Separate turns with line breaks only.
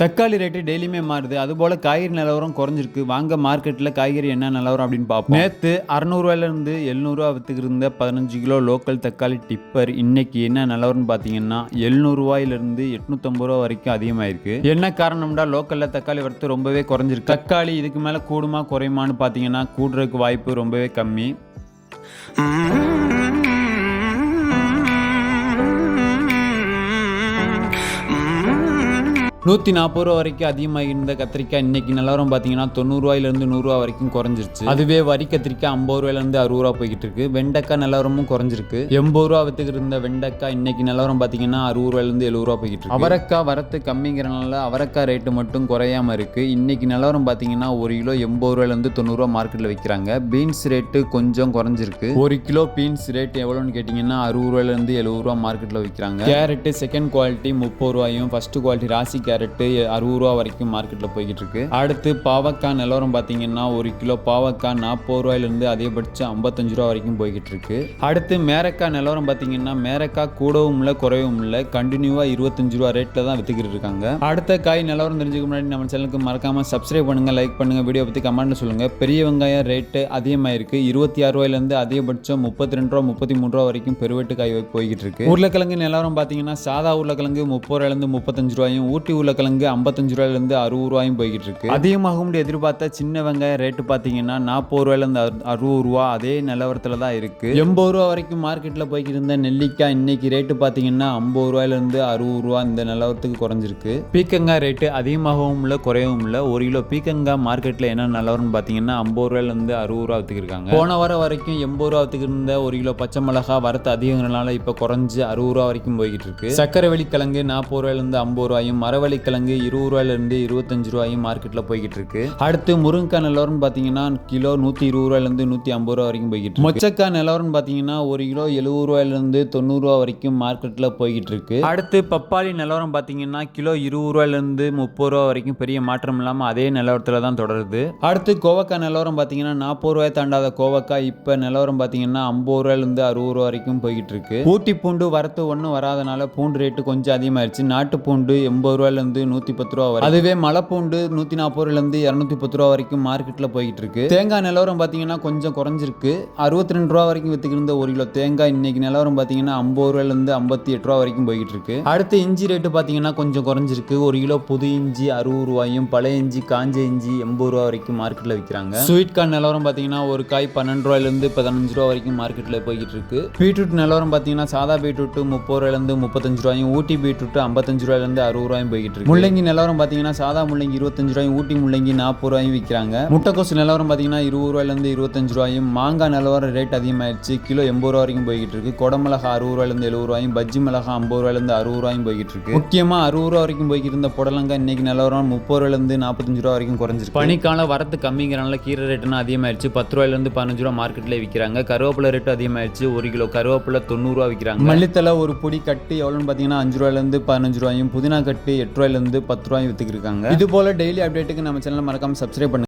தக்காளி ரேட்டு டெய்லியுமே மாறுது. அதுபோல் காய்கறி நிலவரம் குறைஞ்சிருக்கு. வாங்க மார்க்கெட்டில் காய்கறி என்ன நிலவரம் அப்படின்னு பார்ப்போம். நேற்று அறநூறுவாயிலேருந்து எழுநூறுவா வித்துக்கு இருந்த பதினஞ்சு கிலோ லோக்கல் தக்காளி டிப்பர் இன்னைக்கு என்ன நிலவரம்னு பார்த்தீங்கன்னா எழுநூறுவாயிலிருந்து எட்நூற்றம்பது ரூபா வரைக்கும் அதிகமாயிருக்கு. என்ன காரணம்டா? லோக்கலில் தக்காளி வரத்து ரொம்பவே குறைஞ்சிருக்கு. தக்காளி இதுக்கு மேலே கூடுமா குறையுமான்னு பார்த்தீங்கன்னா கூடுறதுக்கு வாய்ப்பு ரொம்பவே கம்மி. நூற்றி நாற்பது ரூபா வரைக்கும் அதிகமாக இருந்த கத்திரிக்காய் இன்னைக்கு நிலவரம் பார்த்தீங்கன்னா தொண்ணூறுவாயிலேருந்து நூறுரூவா வரைக்கும் குறைஞ்சிருச்சு. அதுவே வரி கத்திரிக்காய் ஐம்பது ரூபாயிலேருந்து அறுபது ரூபா போய்கிட்டு இருக்கு. வெண்டைக்காய் நிலவரமும் குறைஞ்சிருக்கு. எண்பது ரூபா வித்துக்கு இருந்த வெண்டைக்காய் இன்னைக்கு நிலவரம் பார்த்தீங்கன்னா அறுபது ரூபாயிலேருந்து எழுபது ரூபா போய்கிட்டு இருக்கு. அவரைக்காய் வரத்து கம்மிங்கிறனால அவரைக்காய் ரேட்டு மட்டும் குறையாம இருக்கு. இன்னைக்கு நிலவரம் பார்த்தீங்கன்னா ஒரு கிலோ எண்பது ரூபாயிலேருந்து தொண்ணூறுரூவா மார்க்கெட்டில் விற்கிறாங்க பீன்ஸ் ரேட்டு கொஞ்சம் குறைஞ்சிருக்கு. ஒரு கிலோ பீன்ஸ் ரேட் எவ்வளோன்னு கேட்டிங்கன்னா அறுபது ரூபாயிலேருந்து எழுபது ரூபா மார்க்கெட்டில் விற்கிறாங்க கேரட்டு செகண்ட் குவாலிட்டி முப்பது ரூபாயும் ஃபஸ்ட்டு குவாலிட்டி ராசி கேரட்டு அறுபது ரூபா வரைக்கும் மார்க்கெட்டில் போய்கிட்டு இருக்கு அடுத்து பாவக்காய் நிலவரம் பார்த்தீங்கன்னா ஒரு கிலோ பாவக்காய் நாற்பது ரூபாயிலிருந்து அதிகபட்சம் ஐம்பத்தஞ்சு ரூபா வரைக்கும் போய்கிட்டு இருக்கு அடுத்து மேரக்காய் நிலவரம் பார்த்தீங்கன்னா மேரக்காய் கூடவும் இல்லை குறையவும் இல்லை கண்டினியூவாக இருபத்தஞ்சு ரூபா ரேட்டில் தான் வித்துக்கிட்டு இருக்காங்க. அடுத்த காய் நிலவரம் தெரிஞ்சுக்க முன்னாடி நம்ம சேனலுக்கு மறக்காம சப்ஸ்கிரைப் பண்ணுங்க லைக் பண்ணுங்க வீடியோ பற்றி கமெண்ட்ல சொல்லுங்க. பெரிய வெங்காயம் ரேட்டு அதிகமாயிருக்கு. இருபத்தி ஆறு ரூபாயிலேருந்து அதிகபட்சம் முப்பத்தி ரெண்டு ரூபா முப்பத்தி மூணு ரூபா வரைக்கும் பெருவெட்டு காய் போய்கிட்டு இருக்கு உருளைக்கிழங்கு நிலவரம் பார்த்தீங்கன்னா சாதா உருளைக்கிழங்கு முப்பது ரூபாயிலேருந்து முப்பத்தஞ்சு ரூபாயும் ஊட்டி உருளைக்கிழங்கு ஐம்பத்தஞ்சு ரூபாயிலேருந்து அறுபது ரூபாயும் போய்கிட்டு இருக்கு அதிகமாகும் எதிர்பார்த்த சின்ன வெங்காயம் ரேட்டு பார்த்தீங்கன்னா நாற்பது ரூபாயிலேருந்து அறு- அறுபது ரூபா அதே நிலவரத்தில் தான் இருக்கு. எண்பது ரூபா வரைக்கும் மார்க்கெட்டில் போய்கிட்டு இருந்த நெல்லிக்காய் இன்னைக்கு ரேட்டு பார்த்தீங்கன்னா ஐம்பது ரூபாயிலேருந்து அறுபது ரூபா இந்த நிலவரத்துக்கு குறைஞ்சிருக்கு. பீக்கங்காய் ரேட்டு அதிகமாகவும் இல்லை குறையவும் இல்லை. ஒரு கிலோ பீக்கங்காய் மார்க்கெட்டில் என்ன நிலவரம்னு பார்த்தீங்கன்னா ஐம்பது ரூபாயிலேருந்து அறுபது ரூபா வித்துக்கிருக்காங்க. போன வாரம் வரைக்கும் எண்பது ரூபா வித்துக்கு இருந்த ஒரு கிலோ பச்சை மிளகா வரத்து அதிகங்கிறனால இப்போ குறைஞ்சு அறுபது ரூபா வரைக்கும் போய்கிட்டு இருக்கு சக்கரை கிழங்கு நாற்பது ரூபாயிலேருந்து ஐம்பது ரூபாயும் மரவள்ளி கிழங்கு இருபது ரூபாயிலேருந்து இருபத்தஞ்சு ரூபாயும் மார்க்கெட்டில் போய்கிட்டு இருக்கு அடுத்து முருங்கைக்காய் நிலவரம்னு பார்த்தீங்கன்னா கிலோ நூற்றி இருபது ரூபாயிலேருந்து நூற்றி ஐம்பது ரூபா வரைக்கும் போய்கிட்டு மொச்சக்காய் நிலவரம்னு பார்த்தீங்கன்னா ஒரு கிலோ எழுபது ரூபாயிலேருந்து தொண்ணூறு ரூபா வரைக்கும் மார்க்கெட்டில் போய்கிட்டு இருக்கு அடுத்து பப்பாளி நிலவரம் பார்த்தீங்கன்னா கிலோ இருபது ரூபாயிலேருந்து முப்பது ரூபா வரைக்கும் பெரிய மாற்றம் இல்லாமல் அதே நிலவரத்தில் தான் தொடருது. அடுத்து கோவக்காய் நிலவரம் பார்த்தீங்கன்னா நாற்பது ரூபாய் தாண்டாத கோவக்காய் இப்போ நிலவரம் பார்த்தீங்கன்னா ஐம்பது ரூபாயிலேருந்து அறுபது ரூபா வரைக்கும் போய்கிட்டு இருக்கு ஊட்டி பூண்டு வரத்து ஒன்றும் வராதனால பூண்டு ரேட்டு கொஞ்சம் அதிகமாயிருச்சு. நாட்டு பூண்டு எண்பது ரூபாயிலேருந்து நூற்றி பத்து ரூபா வரை அதுவே மலைப்பூண்டு நூற்றி நாற்பது ரூபாயிலேருந்து இரநூத்தி பத்து ரூபா வரைக்கும் மார்க்கெட்டில் போய்கிட்டு இருக்கு தேங்காய் நிலவரம் பார்த்தீங்கன்னா கொஞ்சம் குறைஞ்சிருக்கு. அறுபத்தி ரெண்டு ரூபா வரைக்கும் வித்துக்கு இருந்த ஒரு கிலோ தேங்காய் இன்னைக்கு நிலவரம் பார்த்தீங்கன்னா ஐம்பது ரூபாயிலேருந்து ஐம்பத்தி எட்டு ரூபா வரைக்கும் போய்கிட்டு இருக்கு அடுத்து இஞ்சி ரேட்டு பார்த்தீங்கன்னா கொஞ்சம் குறைஞ்சிருக்கு. ஒரு கிலோ புது இஞ்சி அறுபது ரூபாயும் பழைய இஞ்சி காஞ்ச இஞ்சி எண்பது ரூபா வரைக்கும் மார்க்கெட்டில் விற்கிறாங்க. ஸ்வீட் கார்ன் நிலவரம் பார்த்தீங்கன்னா ஒரு காய் பன்னெண்டு ரூபாயிலேருந்து பதினஞ்சு ரூபா வரைக்கும் மார்க்கெட்டில் போய்கிட்டு இருக்கு பீட்ரூட் நிலவரம் பார்த்தீங்கன்னா சாதா பீட்ரூட் முப்பது ரூபாயிலேருந்து முப்பத்தஞ்சு ரூபாயும் ஊட்டி பீட்ரூட் ஐம்பத்தஞ்சு ரூபாயிலேருந்து அறுபது ரூபாயும் போய்கிட்டு இருக்கு. முள்ளங்கி நிலவரம் பார்த்தீங்கன்னா சாதா முள்ளங்கி இருபத்தஞ்சு ரூபாயும் ஊட்டி முள்ளங்கி நாற்பது ரூபாயும் விற்கிறாங்க முட்டைக்கோசு நிலவரம் பார்த்தீங்கன்னா இருபது ரூபாயிலேருந்து இருபத்தஞ்சு ரூபாயும் மாங்காய் நிலவரம் ரேட் அதிகமாயிருச்சு. கிலோ எண்பது ரூபா வரைக்கும் போய்கிட்டு இருக்கு. குடமிளகா அறுபது ரூபாயிலேருந்து எழுபது ரூபாயும் பஜ்ஜி மிளகா ஐம்பது ரூபாயிலேருந்து அறுபது ரூபாயும் போய்கிட்டு இருக்கு. முக்கியமா அறுபது ரூபா வரைக்கும் போய்கிட்டு இருந்த புடலங்காய் இன்னைக்கு நிலவரம் முப்பது ரூபாயிலேருந்து நாற்பத்தஞ்சு ரூபா வரைக்கும் குறைஞ்சிருக்கு. பனிக்கால வரத்து கம்மிங்கிறனால கீரை ரேட்டுனா அதிகமாயிருச்சு. பத்து ரூபாயிலேருந்து பதினஞ்சு ரூபா மார்க்கெட்ல விற்கிறாங்க கருவேப்பிலை ரேட்டு அதிகமாயிருச்சு. ஒரு கிலோ கருவேப்பிலை தொண்ணூறுரூவா விற்கிறாங்க மல்லித்தலை ஒரு பொடி கட்டு எவ்வளோன்னு பார்த்தீங்கன்னா அஞ்சு ரூபாயிலேருந்து பதினஞ்சு ரூபாயும் புதினா கட்டு எட்டு ரூபாயிலேருந்து பத்து ரூபாய் வித்துக்கிட்டு இருக்காங்க. இது போல டெய்லி அப்டேட்டுக்கு நம்ம சேனல் மறக்காம சப்ஸ்கிரைப் பண்ணுங்க.